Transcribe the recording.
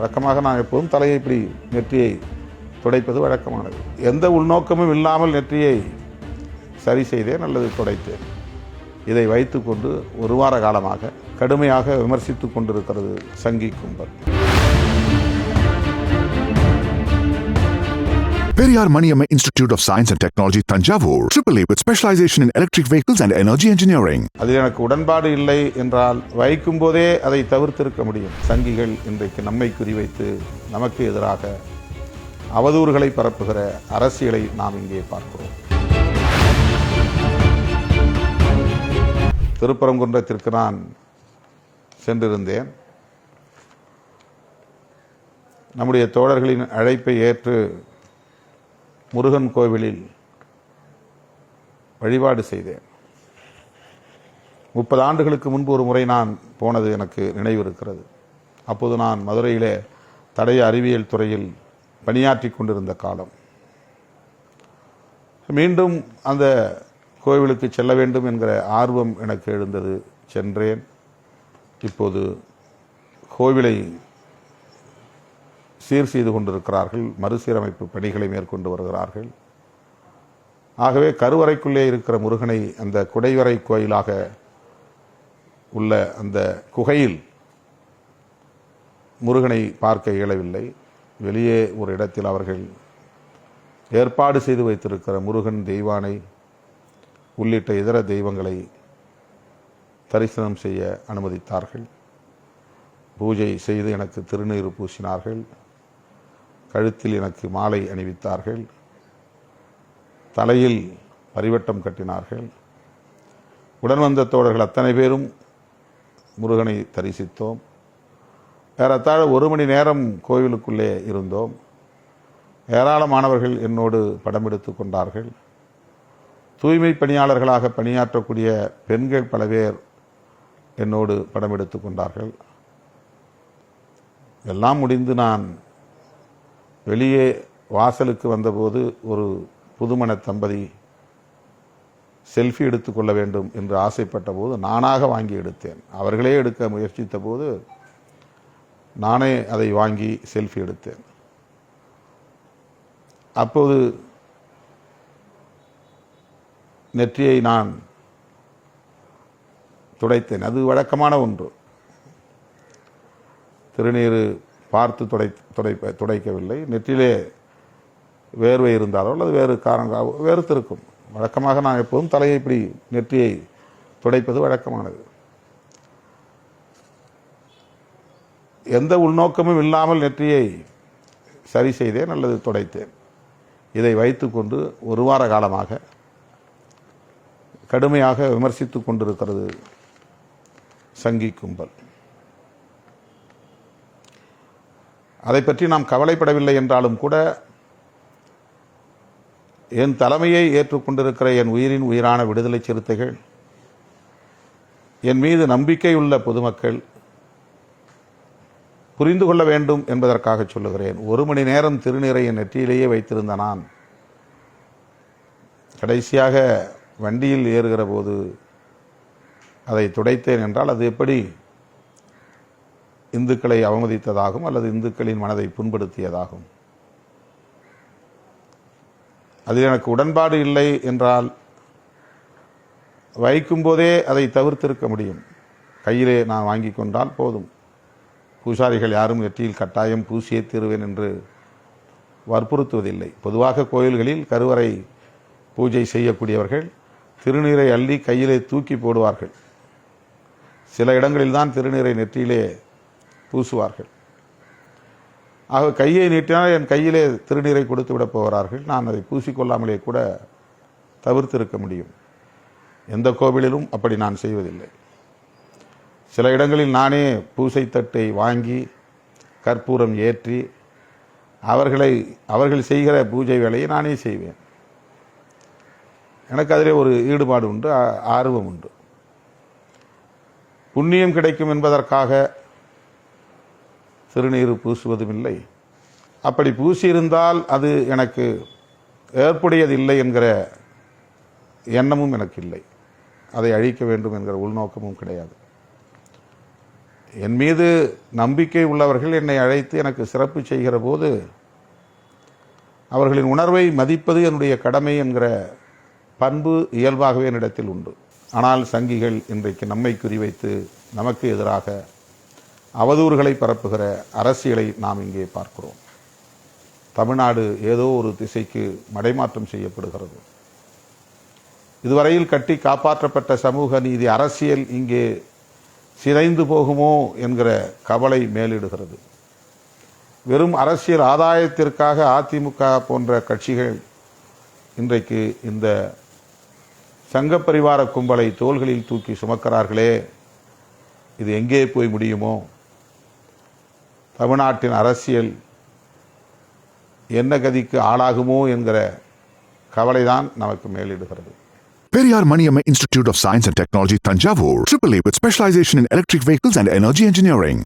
வழக்கமாக நான் எப்போதும் தலையை இப்படி நெற்றியை துடைப்பது வழக்கமானது. எந்த உள்நோக்கமும் இல்லாமல் நெற்றியை சரி செய்தேன் அல்லது துடைத்தேன். இதை வைத்துக்கொண்டு ஒரு வார காலமாக கடுமையாக விமர்சித்து கொண்டிருக்கிறது சங்கி கும்பல். Periyar Maniammai institute of science and technology Thanjavur triple A with specialisation in electric vehicles and energy engineering அதில் எனக்கு உடன்பாடு இல்லை என்றால் வைக்கும் போதே அதை தவிர்த்திருக்க முடியும். சங்கிகள் இன்றைக்கு நம்மை குறிவைத்து நமக்கு எதிராக அவதூறுகளை பரப்புகிற அரசியலை நாம் இங்கே பார்க்கிறோம். திருப்பரங்குன்றத்திற்கு நான் சென்றிருந்தேன். நம்முடைய தோழர்களின் அழைப்பை ஏற்று முருகன் கோவிலில் வழிபாடு செய்தேன். முப்பது ஆண்டுகளுக்கு முன்பு ஒரு முறை நான் போனது எனக்கு நினைவு இருக்கிறது. அப்போது நான் மதுரையிலே தடய அறிவியல் துறையில் பணியாற்றி கொண்டிருந்த காலம். மீண்டும் அந்த கோவிலுக்கு செல்ல வேண்டும் என்கிற ஆர்வம் எனக்கு எழுந்தது. சென்றேன். இப்போது கோவிலை சீர் செய்து கொண்டிருக்கிறார்கள் மறுசீரமைப்பு பணிகளை மேற்கொண்டு வருகிறார்கள். ஆகவே கருவறைக்குள்ளே இருக்கிற முருகனை அந்த குடைவரை கோயிலாக உள்ள அந்த குகையில் முருகனை பார்க்க இயலவில்லை. வெளியே ஒரு இடத்தில் அவர்கள் ஏற்பாடு செய்து வைத்திருக்கிற முருகன் தெய்வானை உள்ளிட்ட இதர தெய்வங்களை தரிசனம் செய்ய அனுமதித்தார்கள். பூஜை செய்து எனக்கு திருநீறு பூசினார்கள். கழுத்தில் எனக்கு மாலை அணிவித்தார்கள். தலையில் பரிவட்டம் கட்டினார்கள். உடன் வந்த தோழர்கள் அத்தனை பேரும் முருகனை தரிசித்தோம். ஏறத்தாழ ஒரு மணி நேரம் கோவிலுக்குள்ளே இருந்தோம். ஏராளமானவர்கள் என்னோடு படம் எடுத்து கொண்டார்கள். தூய்மை பணியாளர்களாக பணியாற்றக்கூடிய பெண்கள் பல பேர் என்னோடு படம் எடுத்து கொண்டார்கள். எல்லாம் முடிந்து நான் வெளியே வாசலுக்கு வந்தபோது ஒரு புதுமண தம்பதி செல்ஃபி எடுத்துக்கொள்ள வேண்டும் என்று ஆசைப்பட்ட போது நானாக வாங்கி எடுத்தேன். அவர்களே எடுக்க முயற்சித்த போது நானே அதை வாங்கி செல்ஃபி எடுத்தேன். அப்போது நெற்றியை நான் துடைத்தேன். அது வழக்கமான ஒன்று. திருநீர் பார்த்து துடை துடைப்ப துடைக்கவில்லை. நெற்றிலே வேர்வை இருந்தாலோ அல்லது வேறு காரணங்களாக வேறுத்திருக்கும் வழக்கமாக நான் எப்போதும் தலையை இப்படி நெற்றியை துடைப்பது வழக்கமானது. எந்த உள்நோக்கமும் இல்லாமல் நெற்றியை சரி செய்தேன் அல்லது துடைத்தேன். இதை வைத்துக்கொண்டு ஒரு வார காலமாக கடுமையாக விமர்சித்து கொண்டிருக்கிறது சங்கி கும்பல். அதை பற்றி நாம் கவலைப்படவில்லை என்றாலும் கூட என் தலைமையை ஏற்றுக்கொண்டிருக்கிற என் உயிரின் உயிரான விடுதலை சிறுத்தைகள் என் மீது நம்பிக்கையுள்ள பொதுமக்கள் புரிந்து கொள்ள வேண்டும் என்பதற்காக சொல்லுகிறேன். ஒரு மணி நேரம் திருநீரை என் நெற்றியிலேயே வைத்திருந்த நான் கடைசியாக வண்டியில் ஏறுகிற போது அதை துடைத்தேன் என்றால் அது எப்படி இந்துக்களை அவமதித்ததாகும் அல்லது இந்துக்களின் மனதை புண்படுத்தியதாகும் அதில் எனக்கு உடன்பாடு இல்லை என்றால் வைக்கும்போதே அதை தவிர்த்திருக்க முடியும். கையிலே நான் வாங்கி கொண்டால் போதும். பூசாரிகள் யாரும் நெற்றியில் கட்டாயம் பூசியே தீருவேன் என்று வற்புறுத்துவதில்லை. பொதுவாக கோயில்களில் கருவறை பூஜை செய்யக்கூடியவர்கள் திருநீரை அள்ளி கையிலே தூக்கி போடுவார்கள். சில இடங்களில் தான் திருநீரை நெற்றியிலே பூசுவார்கள். ஆக கையை நீட்டினால் என் கையிலே திருநீரை கொடுத்து விடப் போகிறார்கள். நான் அதை பூசிக்கொள்ளாமலே கூட தவிர்த்திருக்க முடியும். எந்த கோவிலிலும் அப்படி நான் செய்வதில்லை. சில இடங்களில் நானே பூசை தட்டை வாங்கி கற்பூரம் ஏற்றி அவர்களை அவர்கள் செய்கிற பூஜை வேலையை நானே செய்வேன். எனக்கு அதிலே ஒரு ஈடுபாடு உண்டு ஆர்வம் உண்டு. புண்ணியம் கிடைக்கும் என்பதற்காக திருநீர் பூசுவதும் இல்லை அப்படி பூசியிருந்தால் அது எனக்கு ஏற்புடையதில்லை என்கிற எண்ணமும் எனக்கு இல்லை அதை அழிக்க வேண்டும் என்கிற உள்நோக்கமும் கிடையாது. என் மீது நம்பிக்கை உள்ளவர்கள் என்னை அழைத்து எனக்கு சிறப்பு செய்கிற போது அவர்களின் உணர்வை மதிப்பது என்னுடைய கடமை என்கிற பண்பு இயல்பாகவே என்னிடத்தில் உண்டு. ஆனால் சங்கிகள் இன்றைக்கு நம்மை குறிவைத்து நமக்கு எதிராக அவதூறுகளை பரப்புகிற அரசியலை நாம் இங்கே பார்க்கிறோம். தமிழ்நாடு ஏதோ ஒரு திசைக்கு மடைமாற்றம் செய்யப்படுகிறது. இதுவரையில் கட்டி காப்பாற்றப்பட்ட சமூக நீதி அரசியல் இங்கே சிதைந்து போகுமோ என்கிற கவலை மேலிடுகிறது. வெறும் அரசியல் ஆதாயத்திற்காக அதிமுக போன்ற கட்சிகள் இன்றைக்கு இந்த சங்க பரிவார கும்பலை தோள்களில் தூக்கி சுமக்கிறார்களே. இது எங்கே போய் முடியுமோ? தமிழ்நாட்டின் அரசியல் என்ன கதிக்கு ஆளாகுமோ என்கிற கவலைதான் நமக்கு மேலிடுகிறது Periyar Maniamma Institute of Science and Technology, Tanjavur. AAA with specialization in electric vehicles and energy engineering.